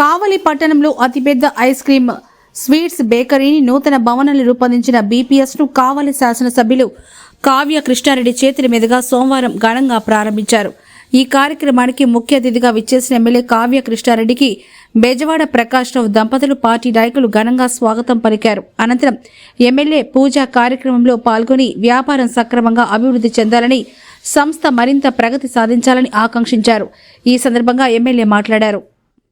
కావలి పట్టణంలో అతిపెద్ద ice cream sweets బేకరీని నూతన భవనాలు రూపొందించిన బీపీఎస్ను కావలి శాసనసభ్యులు కావ్య కృష్ణారెడ్డి చేతుల మీదుగా సోమవారం ఘనంగా ప్రారంభించారు. ఈ కార్యక్రమానికి ముఖ్య అతిథిగా విచ్చేసిన ఎమ్మెల్యే కావ్య కృష్ణారెడ్డికి బెజవాడ ప్రకాష్ రావు దంపతులు పార్టీ నాయకులు ఘనంగా స్వాగతం పలికారు. అనంతరం ఎమ్మెల్యే పూజా కార్యక్రమంలో పాల్గొని వ్యాపారం సక్రమంగా అభివృద్ధి చెందాలని సంస్థ మరింత ప్రగతి సాధించాలని ఆకాంక్షించారు. ఈ సందర్భంగా ఎమ్మెల్యే మాట్లాడారు.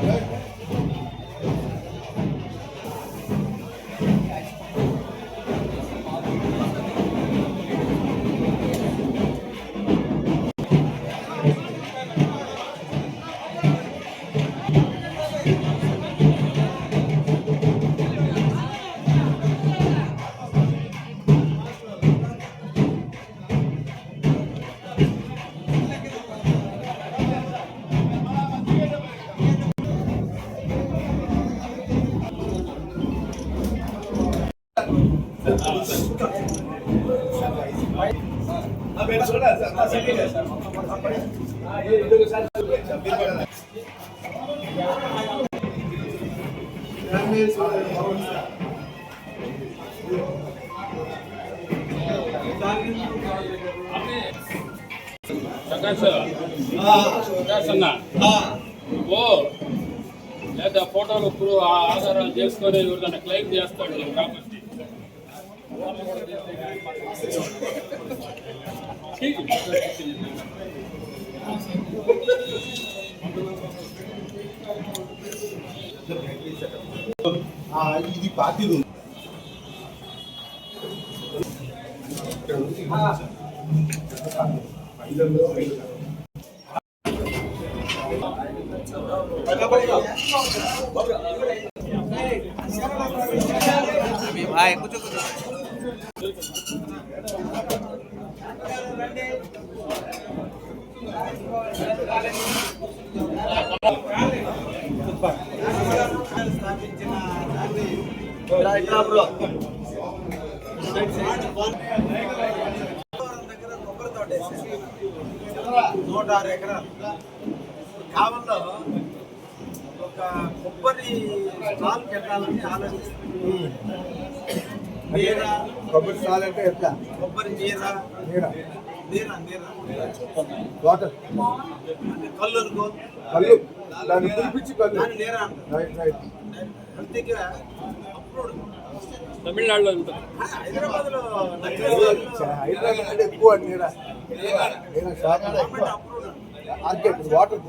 ప్రకాశ్ ఓ లేదా ఫోటోలు ఇప్పుడు ఆ ఆధారాలు చేసుకొని ఎవరిదైనా క్లెయిమ్ చేస్తాడు కాకపోతే కాబట్టి ఇది పార్టీ రూమ్ దగ్గర నూట ఆరు ఎకరాలు కావల్లో ఒక కొబ్బరి స్టాల్ పెట్టాలని ఆలోచిస్తుంది. నీర. కొబ్బరి సాల్ అంటే ఎట్లా? కొబ్బరి నీర. నీడ నీర నీర. వాటర్. అనుకో. కళ్ళు దాన్ని నీర. అంటారు. అందుకే తమిళనాడులో ఉంటుంది. హైదరాబాద్లో హైదరాబాద్ అంటే ఎక్కువ మార్కెట్ వాటర్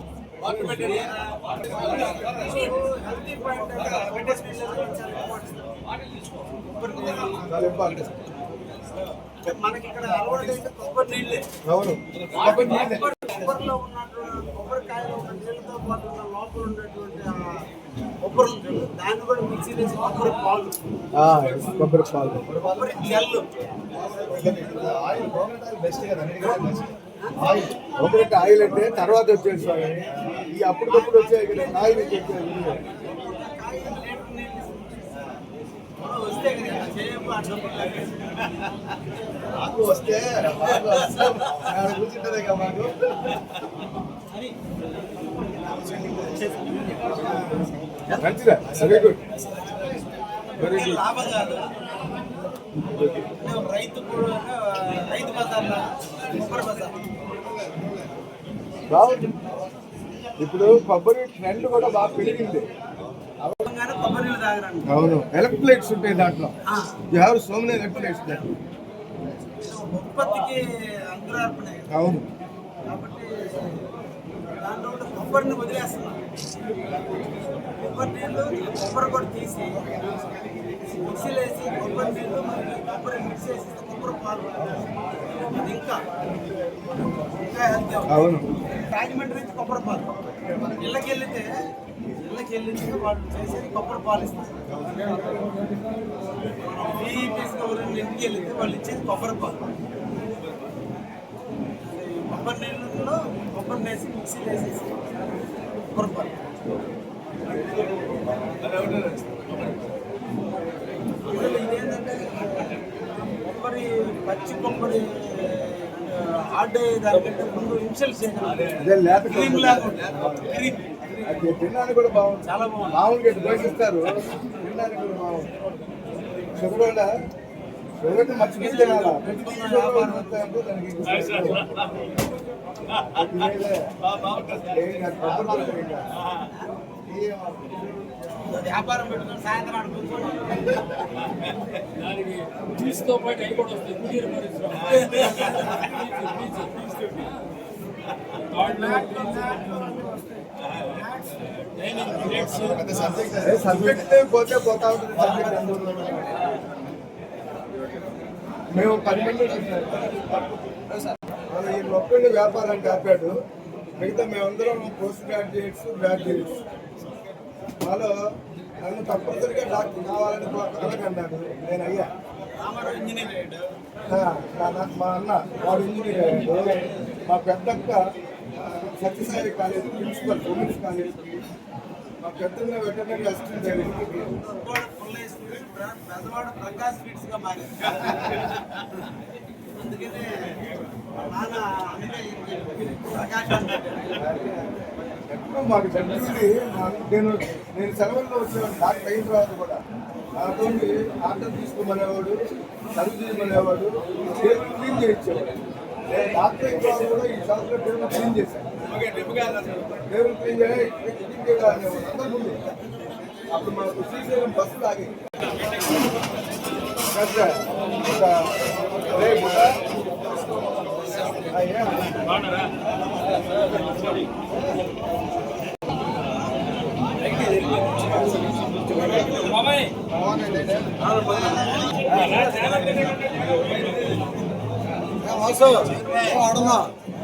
మనకి ఇక్కడ అలవాటు అయితే కొబ్బరి నీళ్ళే అవును. కొబ్బరి నీళ్ళే. కొబ్బరిలో ఉన్నటువంటి కొబ్బరి కొబ్బరికాయలు ఒక నీళ్ళతో పాటు ఉన్న లోపల ఉండేటువంటి ఆ కొబ్బరి దాన్ని కూడా మిక్సీ వేసి కొబ్బరి పాలు. కొబ్బరి పాలు. కొబ్బరి జల్లు. ఆయిల్ కోకోనట్ ఆయిల్ అంటే తర్వాత వచ్చేది స్వామి. ఈ అప్పటికప్పుడు వచ్చాయి కదా ఆయిల్ నీళ్ళు మనం వస్తే కూర్చుంటదే కదా మాకు. మంచిదా. వెరీ గుడ్ వెరీ గుడ్ రైతు కూడా రైతు బజార్ కొబ్బరి బజార్ బాగుంది. ఇప్పుడు కొబ్బరి ట్రెండ్ కూడా బాగా పెరిగింది. అవును. ఎలక్ట్రోలైట్స్ ఉంటాయి దాంట్లో. You have so many electrolytes. అవును. కాబట్టి దాంట్లో ఉన్న కొబ్బరిని వదిలేస్తున్నాం. కొబ్బరి నీళ్ళు కొబ్బరి కూడా తీసి మిక్సీలో వేసి కొబ్బరి నీళ్ళు కొబ్బరి మిక్స్ చేసి కొబ్బరి పాలు. అది ఇంకా ఇంకా హెల్తీ అవును. రాజమండ్రి నుంచి కొబ్బరి పాలు. ఇళ్ళకి వెళ్తే ఇళ్ళకి వెళ్తే వాళ్ళు చేసేది కొబ్బరి పాలు ఇస్తారు. వీపీస్గా ఊరిని ఇంటికి వెళ్తే వాళ్ళు ఇచ్చేది కొబ్బరి పాలు. కొబ్బరి నీళ్ళలో కొబ్బరి వేసి మిక్సీ వేసేసి కొబ్బరి పాలు. కొబ్బరి పచ్చి కొబ్బరి ఆడే దానికంటే ముందు లేత క్రీమ్. లాగా క్రీమ్. తినడానికి కూడా బాగుంది. చాలా బాగుంది. మామూలుగా ఇట్లా దోషిస్తారు తినడానికి కూడా బాగుంది. షుగర్ వల్ల షుగర్ మర్చిపోయి తినాలా? దానికి వ్యాపారం పెట్టుకొని సాయంత్రం దానికి పాటు అవి కూడా వస్తాయి. పరిశ్రమ. సబ్జెక్ట్ పోతే పోతా ఉంటుంది సబ్జెక్ట్ అందులో మేము. మన ఈ ఒక్కడి వ్యాపారానికి ఆపాడు మిగతా మేమందరం పోస్ట్ గ్రాడ్యుయేట్స్ గ్రాడ్యుయేట్స్. వాళ్ళు నన్ను తప్పనిసరిగా డాక్టర్ కావాలని కలగన్నాడు నేను అయ్యా రామారావు నా- మా అన్న వాడు ఇంజనీర్ అయ్యాడు. మా పెద్దక్క Sathyasai college principal women's college. మా పెద్దన్న వెటర్నరీ అసిస్టెంట్ అయ్యాడు పెద్దవాడు ప్రకాష్ స్వీట్స్గా మారింది అందుకనే నాన్న అందుకే ఎప్పుడు మాకు చంద్రుడి నేను నేను సెలవుల్లో వచ్చేవాడు డాక్టర్ అయిన తర్వాత కూడా. నాతో ఆర్డర్ తీసుకోమనేవాడు సర్వ్ చేయమనేవాడు టేబుల్ క్లీన్ చేయించేవాడు. డాక్టర్ తర్వాత కూడా ఈ షాప్లో టేబుల్ క్లీన్ చేశాను. టేబుల్ క్లీన్ చేయాలి క్లీన్ చేయాలనేవాడు అందరి ముందు. అప్పుడు మాకు శ్రీశైలం బస్సు అయ్యా. బాగున్నారా? బాబాయ్ Shaving.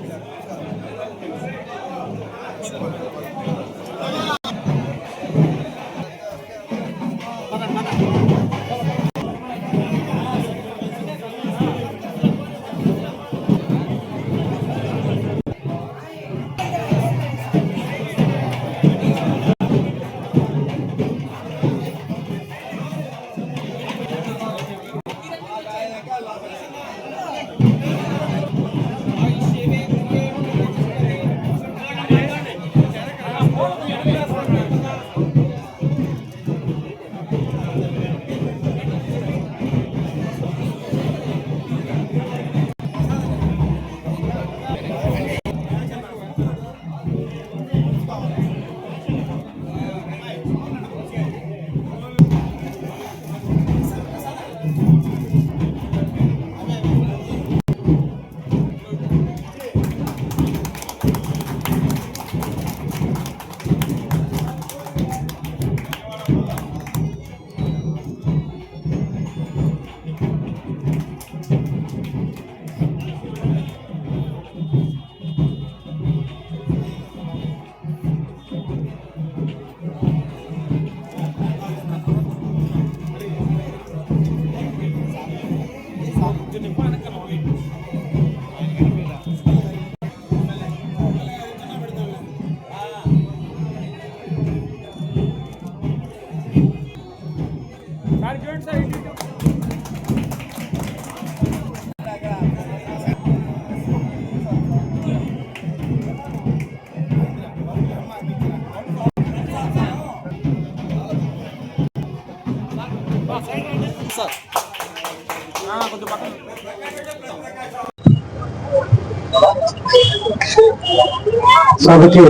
సభకి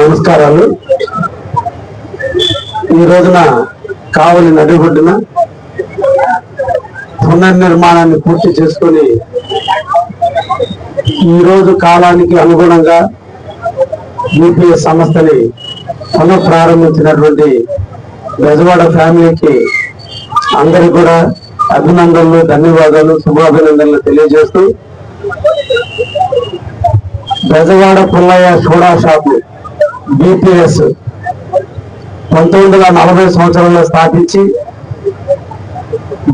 నమస్కారాలు. ఈ రోజున కావలి నడిబొడ్డున పునర్నిర్మాణాన్ని పూర్తి చేసుకొని ఈ రోజు కాలానికి అనుగుణంగా యూపీఎస్ సంస్థని పునః ప్రారంభించినటువంటి బెజవాడ ఫ్యామిలీకి అందరికి కూడా అభినందనలు ధన్యవాదాలు శుభాభినందనలు తెలియజేస్తూ Bezawada Pullayya soda shop BPS పంతొమ్మిది వందల నలభై సంవత్సరంలో స్థాపించి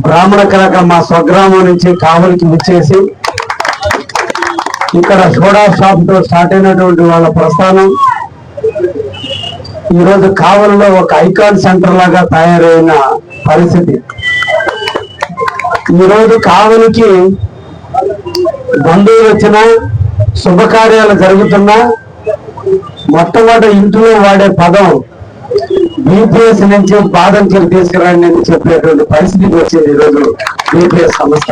బ్రాహ్మణ కళక మా స్వగ్రామం నుంచి కావలికి విచ్చేసి ఇక్కడ సోడా షాప్తో స్టార్ట్ అయినటువంటి వాళ్ళ ప్రస్థానం. ఈరోజు కావలిలో ఒక ఐకాన్ సెంటర్ లాగా తయారైన పరిస్థితి. ఈరోజు కావలికి బంధువులు వచ్చినా శుభకార్యాలు జరుగుతున్నా. మొట్టమొదటి ఇంట్లో వాడే పదం బీపీఎస్ నుంచి బాదంకిలు తీసుకురండి అని చెప్పేటువంటి పరిస్థితికి వచ్చింది ఈరోజు బీపీఎస్ సంస్థ.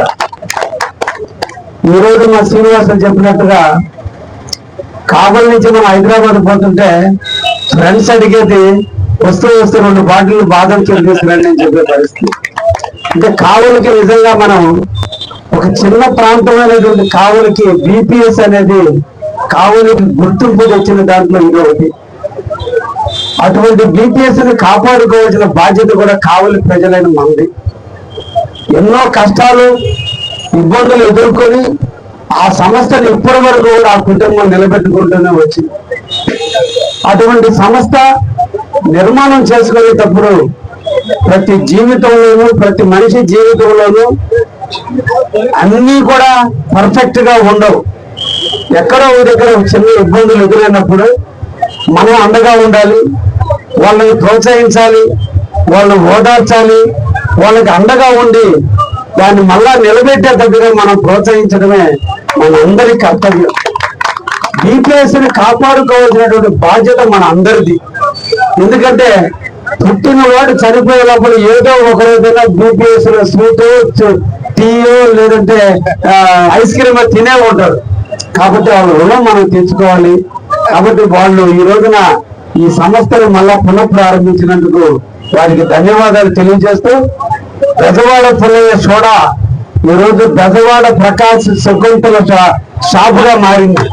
ఈ రోజు మా శ్రీనివాసం చెప్పినట్టుగా కాబల్ నుంచి మనం హైదరాబాద్ పోతుంటే ఫ్రెండ్స్ అడిగేది వస్తూ వస్తూ రెండు బాటిల్ బాదం కింద తీసుకురండి అని చెప్పే పరిస్థితి. అంటే కావులకి నిజంగా మనం ఒక చిన్న ప్రాంతమైనటువంటి కావులకి బీపీఎస్ అనేది కావులకి గుర్తింపు తెచ్చిన దాంట్లో ఇది ఒకటి. అటువంటి బీపీఎస్ని కాపాడుకోవాల్సిన బాధ్యత కూడా కావలి ప్రజలైన మంది ఎన్నో కష్టాలు ఇబ్బందులు ఎదుర్కొని ఆ సంస్థను ఇప్పటి వరకు కూడా ఆ కుటుంబం నిలబెట్టుకుంటూనే వచ్చింది. అటువంటి సంస్థ నిర్మాణం చేసుకునేటప్పుడు ప్రతి జీవితంలోనూ ప్రతి మనిషి జీవితంలోనూ అన్నీ కూడా పర్ఫెక్ట్గా ఉండవు. ఎక్కడో దగ్గర చిన్న ఇబ్బందులు ఎదురైనప్పుడు మనం అండగా ఉండాలి వాళ్ళని ప్రోత్సహించాలి వాళ్ళని ఓదార్చాలి వాళ్ళకి అండగా ఉండి దాన్ని మళ్ళా నిలబెట్టేటట్టుగా మనం ప్రోత్సహించడమే మన అందరి కర్తవ్యం. బీపీఎస్ని కాపాడుకోవాల్సినటువంటి బాధ్యత మన అందరిది. ఎందుకంటే పుట్టినవాడు చనిపోయేటప్పుడు ఏదో ఒక రోజైనా బీపీఎస్లో టీయో లేదంటే ఐస్ క్రీమ్ తినే ఉంటారు. కాబట్టి వాళ్ళ రుణం మనం తెచ్చుకోవాలి కాబట్టి వాళ్ళు ఈ రోజున ఈ సంస్థను మళ్ళా పునః ప్రారంభించినందుకు వారికి ధన్యవాదాలు తెలియజేస్తూ పెదవాడ పుల్లయ్య సోడా ఈ రోజు బెజవాడ ప్రకాశ్ శకుంతల షా- షాపుగా మారింది.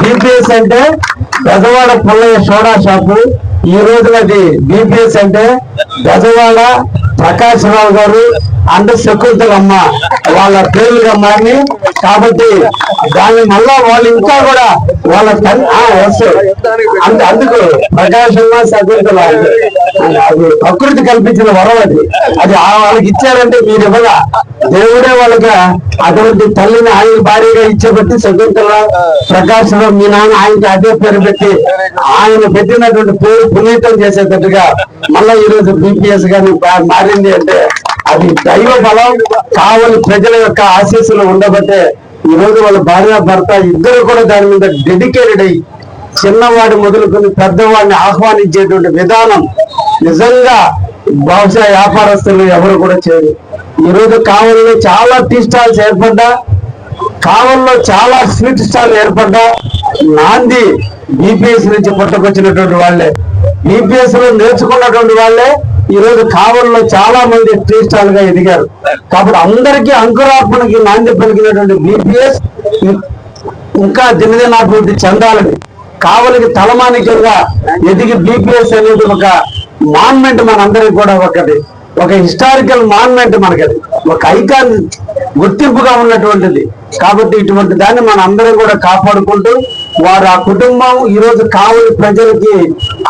బీపీఎస్ అంటే పెదవాడ పుల్లయ్య సోడా షాపు. ఈ రోజున అది బీపీఎస్ అంటే పెదవాడ ప్రకాశ్ రావు గారు అండ్ శకుంతలమ్మ వాళ్ళ పేర్లుగా మారి కాబట్టి దాన్ని మళ్ళా వాళ్ళు ఇంకా కూడా వాళ్ళ తల్లి ఆ, అంత అందుకు ప్రకాశంగా శకుంతల అది ప్రకృతి కల్పించిన వరం అది. అది ఆ వాళ్ళకి ఇచ్చారంటే మీరు ఇవ్వగా దేవుడే వాళ్ళకి అటువంటి తల్లిని ఆయన భార్యగా ఇచ్చేబట్టి శకుంతల ప్రకాశం మీ నాన్న ఆయనకి అదే పేరు పెట్టి ఆయన పెట్టినటువంటి పేరు పునీతం చేసేటట్టుగా మళ్ళా ఈ రోజు బీపీఎస్ గాని మారింది అంటే అది దైవ బలం కావలి ప్రజల యొక్క ఆశీస్సులు ఉండబట్టే ఈ రోజు వాళ్ళ భార్య భర్త ఇద్దరు కూడా దాని మీద డెడికేటెడ్ అయ్యి చిన్నవాడు మొదలుకొని పెద్దవాడిని ఆహ్వానించేటువంటి విధానం నిజంగా బహుశా వ్యాపారస్తులు ఎవరు కూడా చేయరు. ఈ రోజు కావలిలో చాలా టీ స్టాల్స్ ఏర్పడ్డా కావల్లో చాలా స్వీట్ స్టాల్ ఏర్పడ్డా నాంది బీపీఎస్ నుంచి పుట్టుకొచ్చినటువంటి వాళ్ళే. బీపీఎస్లో నేర్చుకున్నటువంటి వాళ్ళే ఈ రోజు కావల్లో చాలా మంది టీ స్టాల్గా ఎదిగారు. కాబట్టి అందరికీ అంకురార్పణకి నాంది పలికినటువంటి బీపీఎస్ ఇంకా దినదినాభివృద్ధి చెందాలని కావలికి తలమానికంగా ఎదిగి బీపీఎస్ అనేది ఒక మాన్మెంట్ మనందరికి కూడా ఒకటి. ఒక హిస్టారికల్ మాన్మెంట్ మనకది. ఒక ఐకాన్ గుర్తింపుగా ఉన్నటువంటిది. కాబట్టి ఇటువంటి దాన్ని మన అందరం కూడా కాపాడుకుంటూ వారు ఆ కుటుంబం ఈ రోజు కావలి ప్రజలకి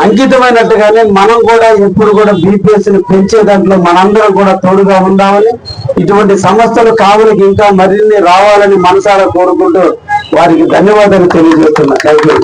అంకితమైనట్టుగానే మనం కూడా ఎప్పుడు కూడా బీపీఎస్ని పెంచే దాంట్లో మనందరం కూడా తోడుగా ఉందామని ఇటువంటి సంస్థలు కావలికి ఇంకా మరిన్ని రావాలని మనసారా కోరుకుంటూ వారికి ధన్యవాదాలు తెలియజేస్తున్నా. Thank you